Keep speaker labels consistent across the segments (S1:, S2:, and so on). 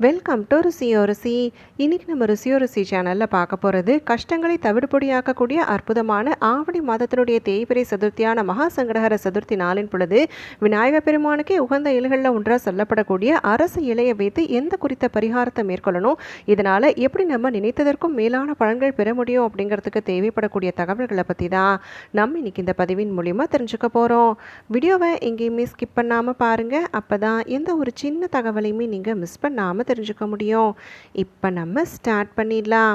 S1: Welcome to ருசியோ ருசி. இன்னைக்கு நம்ம ருசியோ ருசி சேனலில் பார்க்க போகிறது கஷ்டங்களை தவிடுபொடியாக்கக்கூடிய அற்புதமான ஆவணி மாதத்தினுடைய தேய்பிரை சதுர்த்தியான மகா சங்கடகர சதுர்த்தி நாளின் பொழுது விநாயக பெருமானுக்கே உகந்த இலைகளில் ஒன்றாக சொல்லப்படக்கூடிய அரசு இலையை வைத்து எந்த குறித்த பரிகாரத்தை மேற்கொள்ளணும் இதனால் எப்படி நம்ம நினைத்ததற்கும் மேலான பலன்கள் பெற முடியும் அப்படிங்கிறதுக்கு தேவைப்படக்கூடிய தகவல்களை பற்றி தான் நம்ம இன்றைக்கி இந்த பதிவின் மூலிமா தெரிஞ்சுக்க போகிறோம் வீடியோவை எங்கேயுமே ஸ்கிப் பண்ணாமல் பாருங்கள் அப்போ தான் எந்த ஒரு சின்ன தகவலையுமே நீங்கள் மிஸ் பண்ணாமல் தெரிஞ்சுக்க முடியும். இப்போ நம்ம ஸ்டார்ட் பண்ணிடலாம்.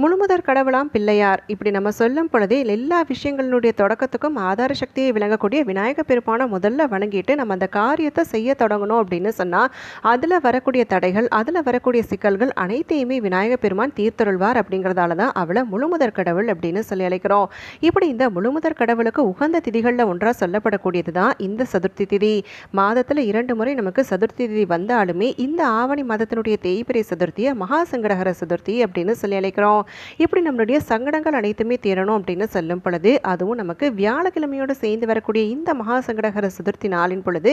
S1: முழுமுதற் கடவுளாம் பிள்ளையார். இப்படி நம்ம சொல்லும் பொழுதே எல்லா விஷயங்களினுடைய தொடக்கத்துக்கும் ஆதார சக்தியை விளங்கக்கூடிய விநாயக பெருமானை முதல்ல வணங்கிட்டு நம்ம அந்த காரியத்தை செய்ய தொடங்கணும் அப்படின்னு சொன்னால் அதில் வரக்கூடிய தடைகள் அதில் வரக்கூடிய சிக்கல்கள் அனைத்தையுமே விநாயக பெருமான் தீர்த்தருள்வார் அப்படிங்கிறதால தான் அவளை முழுமுதற் கடவுள் அப்படின்னு சொல்லி அழைக்கிறோம். இப்படி இந்த முழுமுதற் கடவுளுக்கு உகந்த திதிகளில் ஒன்றாக சொல்லப்படக்கூடியது தான் இந்த சதுர்த்தி திதி. மாதத்தில் இரண்டு முறை நமக்கு சதுர்த்தி திதி வந்தாலுமே இந்த ஆவணி மாதத்தினுடைய தேய்பிரை சதுர்த்தியை மகாசங்கடகர சதுர்த்தி அப்படின்னு சொல்லி அழைக்கிறோம். இப்படி நம்மளுடைய சங்கடங்கள் அனைத்துமே தீரணும் அப்படின்னு சொல்லும் பொழுது அதுவும் நமக்கு வியாழக்கிழமையோடு சேர்ந்து வரக்கூடிய இந்த மகா சங்கடகர சதுர்த்தி நாளின் பொழுது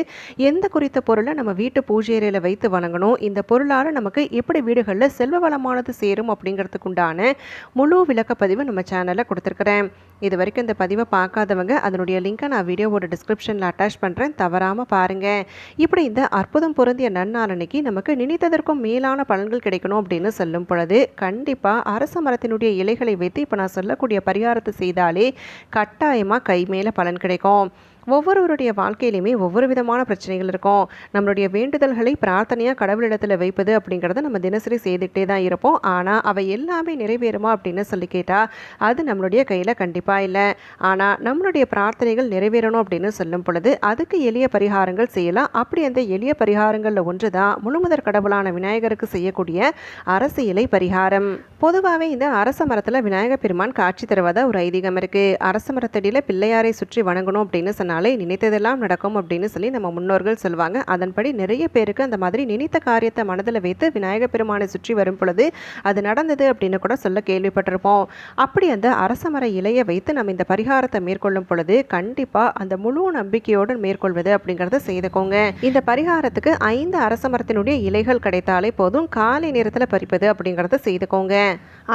S1: எந்த குறித்த பொருளை நம்ம வீட்டு பூஜை அறையில் வைத்து வணங்கணும் இந்த பொருளால் நமக்கு எப்படி வீடுகளில் செல்வ வளமானது சேரும் அப்படிங்கிறதுக்கு உண்டான முழு விளக்கப்பதிவு நம்ம சேனலில் கொடுத்துருக்குறேன். இது வரைக்கும் இந்த பதிவை பார்க்காதவங்க அதனுடைய லிங்கை நான் வீடியோவோட டிஸ்கிரிப்ஷனில் அட்டாச் பண்ணுறேன் தவறாமல் பாருங்கள் இப்படி இந்த அற்புதம் பொருந்திய நன்னாளன்னைக்கு நமக்கு நினைத்ததற்கும் மேலான பலன்கள் கிடைக்கணும் அப்படின்னு சொல்லும் பொழுது கண்டிப்பாக அரச மரத்தினுடைய இலைகளை வைத்து இப்போ நான் சொல்லக்கூடிய பரிகாரத்தை செய்தாலே கட்டாயமாக கை மேலே பலன் கிடைக்கும். ஒவ்வொருவருடைய வாழ்க்கையிலையுமே ஒவ்வொரு விதமான பிரச்சனைகள் இருக்கும். நம்மளுடைய வேண்டுதல்களை பிரார்த்தனையாக கடவுளிடத்தில் வைப்பது அப்படிங்கிறத நம்ம தினசரி செய்துக்கிட்டே தான் இருப்போம். ஆனால் அவை எல்லாமே நிறைவேறுமா அப்படின்னு சொல்லி கேட்டால் அது நம்மளுடைய கையில் கண்டிப்பாக இல்லை. ஆனால் நம்மளுடைய பிரார்த்தனைகள் நிறைவேறணும் அப்படின்னு சொல்லும் பொழுது அதுக்கு எளிய பரிகாரங்கள் செய்யலாம். அப்படி அந்த எளிய பரிகாரங்களில் ஒன்று தான் முழுமுதற் கடவுளான விநாயகருக்கு செய்யக்கூடிய அரசு இலை பரிகாரம். பொதுவாகவே இந்த அரச மரத்தில் விநாயகர் பெருமான் காட்சி தருவதாக ஒரு ஐதீகம் இருக்குது அரச மரத்தடியில் பிள்ளையாரை சுற்றி வணங்கணும் அப்படின்னு சொன்னால் சொன்னாலே நினைத்ததெல்லாம் நடக்கும் அப்படின்னு சொல்லி நம்ம முன்னோர்கள் சொல்லுவாங்க. அதன்படி நிறைய பேருக்கு அந்த மாதிரி நினைத்த காரியத்தை மனதில் வைத்து விநாயகர் பெருமானை சுற்றி வரும் பொழுது அது நடந்தது அப்படின்னு கூட சொல்ல கேள்விப்பட்டிருப்போம். அப்படி அந்த அரசமர இலையை வைத்து நம்ம இந்த பரிகாரத்தை மேற்கொள்ளும் பொழுது கண்டிப்பாக அந்த முழு நம்பிக்கையோடு மேற்கொள்வது அப்படிங்கிறத செய்துக்கோங்க. இந்த பரிகாரத்துக்கு ஐந்து அரச மரத்தினுடைய இலைகள் கிடைத்தாலே போதும் காலை நேரத்தில் பறிப்பது அப்படிங்கிறத செய்துக்கோங்க.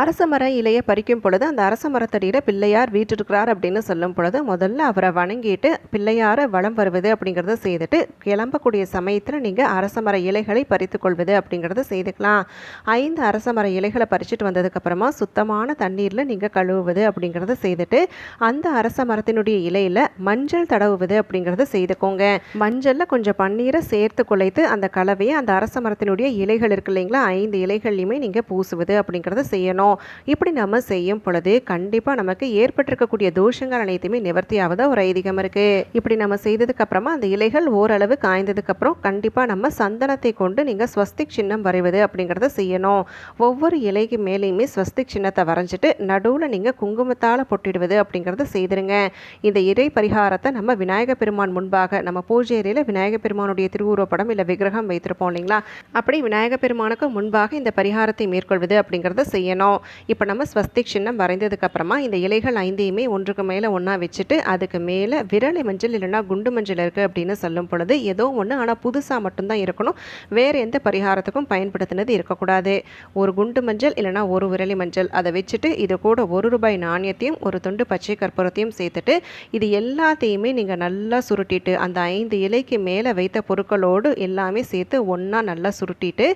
S1: அரச மர இலையை பறிக்கும் பொழுது அந்த அரச மரத்தடியில் பிள்ளையார் வீட்டிருக்கிறார் அப்படின்னு சொல்லும் பொழுது முதல்ல அவரை வணங்கிட்டு பிள்ளையார வளம் வருவது அப்படிங்கிறத செய்துட்டு கிளம்பக்கூடிய சமயத்தில் நீங்கள் அரசமர இலைகளை பறித்து கொள்வது அப்படிங்கிறத செய்துக்கலாம். ஐந்து அரசமர இலைகளை பறிச்சுட்டு வந்ததுக்கப்புறமா சுத்தமான தண்ணீரில் நீங்கள் கழுவுவது அப்படிங்கிறத செய்துட்டு அந்த அரச மரத்தினுடைய இலையில் மஞ்சள் தடவுவது அப்படிங்கிறத செய்துக்கோங்க. மஞ்சளில் கொஞ்சம் பன்னீரை சேர்த்து குலைத்து அந்த கலவையை அந்த அரச மரத்தினுடைய இலைகள் இருக்கு இல்லைங்களா? ஐந்து இலைகள்லையுமே நீங்கள் பூசுவது அப்படிங்கிறத செய்யணும். இப்படி நம்ம செய்யும் பொழுது கண்டிப்பாக நமக்கு ஏற்பட்டிருக்கக்கூடிய தோஷங்கள் அனைத்துமே நிவர்த்தியாவதாக ஒரு ஐதீகம் இருக்குது இப்படி நம்ம செய்ததுக்கு அப்புறமா அந்த இலைகள் ஓரளவு காய்ந்ததுக்கு அப்புறம் கண்டிப்பாக நம்ம சந்தனத்தை கொண்டு நீங்கள் ஸ்வஸ்திக் சின்னம் வரைவது அப்படிங்கிறத செய்யணும். ஒவ்வொரு இலைக்கு மேலேயுமே ஸ்வஸ்திக் சின்னத்தை வரைஞ்சிட்டு நடுவில் நீங்கள் குங்குமத்தால் பொட்டிடுவது அப்படிங்கிறத செய்திருங்க. இந்த இறை பரிகாரத்தை நம்ம விநாயகர் பெருமான் முன்பாக நம்ம பூஜை அறையில் விநாயகர் பெருமானுடைய திருவுருவப்படம் இல்லை விக்கிரகம் வைத்திருப்போம் இல்லைங்களா? அப்படி விநாயகர் பெருமானுக்கு முன்பாக இந்த பரிகாரத்தை மேற்கொள்வது அப்படிங்கிறத செய்யணும். இப்போ நம்ம ஸ்வஸ்திக் சின்னம் வரைந்ததுக்கு அப்புறமா இந்த இலைகள் ஐந்தையுமே ஒன்றுக்கு மேலே ஒன்றா வச்சுட்டு அதுக்கு மேலே விரலை மஞ்சள் இல்லைன்னா குண்டு மஞ்சள் இருக்குது அப்படின்னு சொல்லும் பொழுது ஏதோ ஒன்று ஆனால் புதுசாக மட்டும்தான் இருக்கணும். வேறு எந்த பரிகாரத்துக்கும் பயன்படுத்தினது இருக்கக்கூடாது. ஒரு குண்டு மஞ்சள் இல்லைனா ஒரு விரலி மஞ்சள். அதை வச்சுட்டு இது கூட ஒரு ரூபாய் நாணயத்தையும் ஒரு துண்டு பச்சை கற்பூரத்தையும் சேர்த்துட்டு இது எல்லாத்தையுமே நீங்கள் நல்லா சுருட்டிட்டு அந்த ஐந்து இலைக்கு மேலே வைத்த பொருட்களோடு எல்லாமே சேர்த்து ஒன்றா நல்லா சுருட்டிட்டு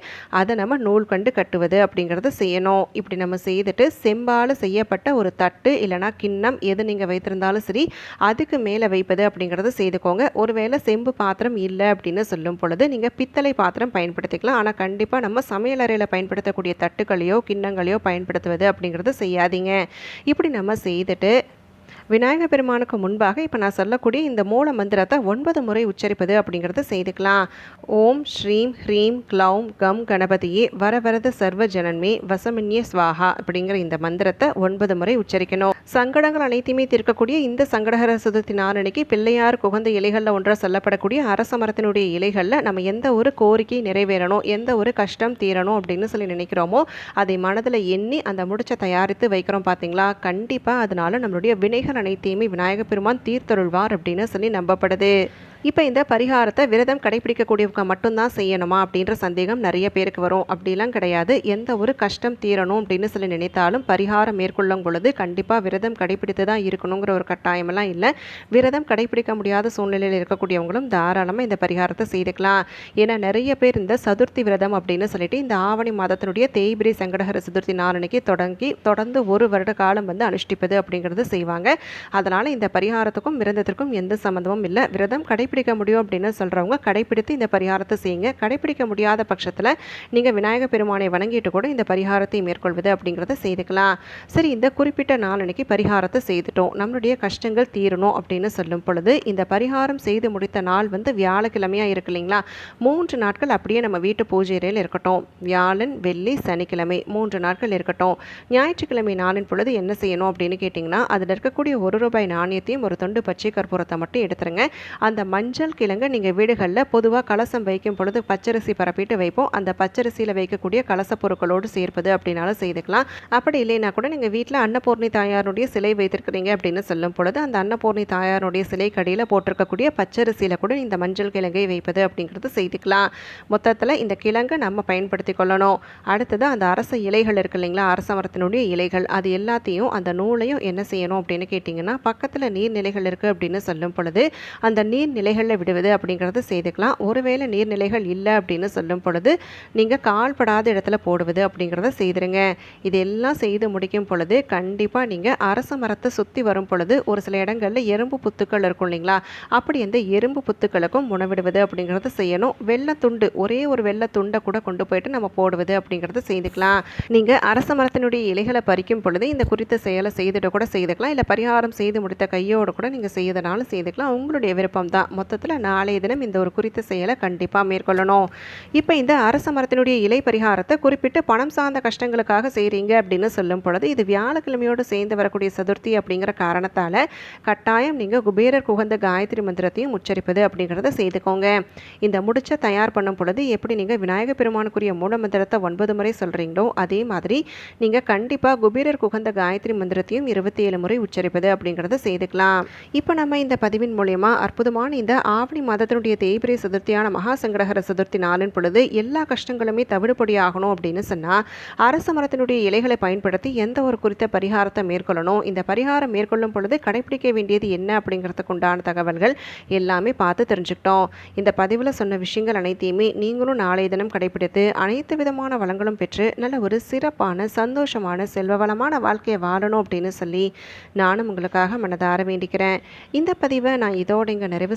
S1: அதை நம்ம நூல் கண்டு கட்டுவது அப்படிங்கிறத செய்யணும். இப்படி நம்ம செய்துட்டு செம்பால் செய்யப்பட்ட ஒரு தட்டு இல்லைனா கிண்ணம் எது நீங்கள் வைத்திருந்தாலும் சரி அதுக்கு மேலே வைப்பது அப்படிங்கிறத செய்துக்கோங்க. ஒருவேளை செம்பு பாத்திரம் இல்லை அப்படின்னு சொல்லும் பொழுது நீங்கள் பித்தளை பாத்திரம் பயன்படுத்திக்கலாம். ஆனால் கண்டிப்பாக நம்ம சமையலறையில் பயன்படுத்தக்கூடிய தட்டுகளையோ கிண்ணங்களையோ பயன்படுத்துவது அப்படிங்கிறத செய்யாதீங்க. இப்படி நம்ம செய்துட்டு விநாயகர் பெருமானுக்கு முன்பாக இப்போ நான் சொல்லக்கூடிய இந்த மூல மந்திரத்தை ஒன்பது முறை உச்சரிப்பது அப்படிங்கிறத செய்துக்கலாம். ஓம் ஸ்ரீம் ஹ்ரீம் க்ளௌம் கம் கணபதியே வரவரத சர்வ ஜனன்மே வசமின்ய ஸ்வாஹா அப்படிங்கிற இந்த மந்திரத்தை ஒன்பது முறை உச்சரிக்கணும். சங்கடங்கள் அனைத்தையுமே தீர்க்கக்கூடிய இந்த சங்கடகர சதுர்த்தி நாளன்னைக்கு பிள்ளையார் குகந்த இலைகளில் ஒன்றாக சொல்லப்படக்கூடிய அரச மரத்தினுடைய இலைகளில் நம்ம எந்த ஒரு கோரிக்கை நிறைவேறணும் எந்த ஒரு கஷ்டம் தீரணும் அப்படின்னு சொல்லி நினைக்கிறோமோ அதை மனதில் எண்ணி அந்த முடிச்சை தயாரித்து வைக்கிறோம் பார்த்தீங்களா கண்டிப்பாக அதனால நம்மளுடைய வினைகள் அனைத்தையுமே விநாயகப் பெருமான் தீர்த்தருள்வார் அப்படின்னு சொல்லி நம்பப்படுது. இப்போ இந்த பரிகாரத்தை விரதம் கடைபிடிக்கக்கூடியவங்க மட்டும்தான் செய்யணுமா அப்படின்ற சந்தேகம் நிறைய பேருக்கு வரும். அப்படிலாம் கிடையாது. எந்த ஒரு கஷ்டம் தீரணும் அப்படின்னு சொல்லி நினைத்தாலும் பரிகாரம் மேற்கொள்ளும் பொழுது கண்டிப்பாக விரதம் கடைபிடித்து தான் இருக்கணுங்கிற ஒரு கட்டாயமெல்லாம் இல்லை. விரதம் கடைபிடிக்க முடியாத சூழ்நிலையில் இருக்கக்கூடியவங்களும் தாராளமாக இந்த பரிகாரத்தை செய்துக்கலாம். ஏன்னா நிறைய பேர் இந்த சதுர்த்தி விரதம் அப்படின்னு சொல்லிட்டு இந்த ஆவணி மாதத்தினுடைய தேய்பிரி சங்கடகர சதுர்த்தி நாளனைக்கு தொடங்கி தொடர்ந்து ஒரு வருட காலம் வந்து அனுஷ்டிப்பது அப்படிங்கிறது செய்வாங்க. அதனால் இந்த பரிகாரத்துக்கும் விரதத்திற்கும் எந்த சம்மந்தமும் இல்லை. விரதம் கடை கடைபிடிக்க முடியும் அப்படின்னு சொல்கிறவங்க கடைபிடித்து இந்த பரிகாரத்தை செய்யுங்க. கடைபிடிக்க முடியாத பட்சத்தில் நீங்கள் விநாயக பெருமானை வணங்கிட்டு கூட இந்த பரிகாரத்தை மேற்கொள்வது அப்படிங்கிறத செய்துக்கலாம். சரி இந்த குறிப்பிட்ட நாளனைக்கு பரிகாரத்தை செய்துட்டோம். நம்மளுடைய கஷ்டங்கள் தீரணும் அப்படின்னு சொல்லும் பொழுது இந்த பரிகாரம் செய்து முடித்த நாள் வந்து வியாழக்கிழமையாக இருக்கு இல்லைங்களா? மூன்று நாட்கள் அப்படியே நம்ம வீட்டு பூஜை அறையில் இருக்கட்டும். வியாழன் வெள்ளி சனிக்கிழமை மூன்று நாட்கள் இருக்கட்டும். ஞாயிற்றுக்கிழமை நாளின் பொழுது என்ன செய்யணும் அப்படின்னு கேட்டிங்கன்னா அதில் இருக்கக்கூடிய ஒரு ரூபாய் நாணயத்தையும் ஒரு தொண்டு பச்சை கற்பூரத்தை மட்டும் எடுத்துருங்க. அந்த மஞ்சள் மஞ்சள் கிழங்கு நீங்கள் வீடுகளில் பொதுவாக கலசம் வைக்கும் பொழுது பச்சரிசி பரப்பிட்டு வைப்போம். அந்த பச்சரிசியில் வைக்கக்கூடிய கலச பொருட்களோடு சேர்ப்பது அப்படின்னாலும் செய்துக்கலாம். அப்படி இல்லைன்னா கூட நீங்கள் வீட்டில் அன்னபூர்ணி தாயாருடைய சிலை வைத்திருக்கிறீங்க அப்படின்னு சொல்லும் பொழுது அந்த அன்னபூர்ணி தாயாருடைய சிலை கடையில் போட்டிருக்கக்கூடிய பச்சரிசியில் கூட இந்த மஞ்சள் கிழங்கை வைப்பது அப்படிங்கிறது செய்துக்கலாம். மொத்தத்தில் இந்த கிழங்கை நம்ம பயன்படுத்தி கொள்ளணும். அடுத்தது அந்த அரச இலைகள் இருக்கு இல்லைங்களா? அரச மரத்தினுடைய இலைகள். அது எல்லாத்தையும் அந்த நூலையும் என்ன செய்யணும் அப்படின்னு கேட்டிங்கன்னா பக்கத்தில் நீர்நிலைகள் இருக்குது அப்படின்னு சொல்லும் பொழுது அந்த நீர்நிலைகளில் விடுவது அப்படிங்கிறது செய்துக்கலாம். ஒருவேளை நீர்நிலைகள் இல்லை அப்படின்னு சொல்லும் பொழுது நீங்கள் கால்படாத இடத்துல போடுவது அப்படிங்கிறத செய்திருங்க. இதெல்லாம் செய்து முடிக்கும் பொழுது கண்டிப்பாக நீங்கள் அரச மரத்தை சுற்றி வரும் பொழுது ஒரு சில இடங்களில் எறும்பு புத்துக்கள் இருக்கும் இல்லைங்களா? அப்படி எந்த எறும்பு புத்துக்களுக்கும் உணவிடுவது அப்படிங்கிறத செய்யணும். வெள்ளை துண்டு ஒரே ஒரு வெள்ளை துண்டை கூட கொண்டு போயிட்டு நம்ம போடுவது அப்படிங்கிறத செய்துக்கலாம். நீங்கள் அரச மரத்தினுடைய இலைகளை பறிக்கும் பொழுது இந்த குறித்த செயலை செய்துட்டு கூட செய்துக்கலாம். இல்லை பரிகாரம் செய்து முடித்த கையோடு கூட நீங்கள் செய்தனாலும் செய்துக்கலாம். உங்களுடைய விருப்பம் தான் மொத்தத்தில் நாளைய தினம் இந்த ஒரு குறித்த செயலை கண்டிப்பாக மேற்கொள்ளணும். இப்போ இந்த அரச மரத்தினுடைய இலை பரிகாரத்தை குறிப்பிட்டு பணம் சார்ந்த கஷ்டங்களுக்காக செய்கிறீங்க அப்படின்னு சொல்லும் பொழுது இது வியாழக்கிழமையோடு சேர்ந்து வரக்கூடிய சதுர்த்தி அப்படிங்கிற காரணத்தால் கட்டாயம் நீங்கள் குபேரர் குகந்த காயத்ரி மந்திரத்தையும் உச்சரிப்பது அப்படிங்கிறத செய்துக்கோங்க. இந்த முடிச்ச தயார் பண்ணும் பொழுது எப்படி நீங்கள் விநாயகர் பெருமானுக்குரிய மூல மந்திரத்தை ஒன்பது முறை சொல்கிறீங்களோ அதே மாதிரி நீங்கள் கண்டிப்பாக குபேரர் குகந்த காயத்ரி மந்திரத்தையும் இருபத்தி ஏழு முறை உச்சரிப்பது அப்படிங்கிறத செய்துக்கலாம். இப்போ நம்ம இந்த பதிவின் மூலயமா அற்புதமான இந்த ஆவணி மாதத்தினுடைய தேய்பிரை சதுர்த்தியான மகா சங்கடகர சதுர்த்தி நாளின் பொழுது எல்லா கஷ்டங்களுமே தவிடுபடியாகணும் அப்படின்னு சொன்னால் அரச மரத்தினுடைய இலைகளை பயன்படுத்தி எந்த ஒரு குறித்த பரிகாரத்தை மேற்கொள்ளணும்? இந்த பரிகாரம் மேற்கொள்ளும் பொழுது கடைபிடிக்க வேண்டியது என்ன அப்படிங்கிறதுக்கு உண்டான தகவல்கள் எல்லாமே பார்த்து தெரிஞ்சுக்கிட்டோம். இந்த பதிவில் சொன்ன விஷயங்கள் அனைத்தையுமே நீங்களும் நாளைய தினம் கடைபிடித்து அனைத்து விதமான வளங்களும் பெற்று நல்ல ஒரு சிறப்பான சந்தோஷமான செல்வ வளமான வாழ்க்கையை வாழணும் அப்படின்னு சொல்லி நானும் உங்களுக்காக மனதார வேண்டிக்கிறேன். இந்த பதிவை நான் இதோட இங்கே நிறைவு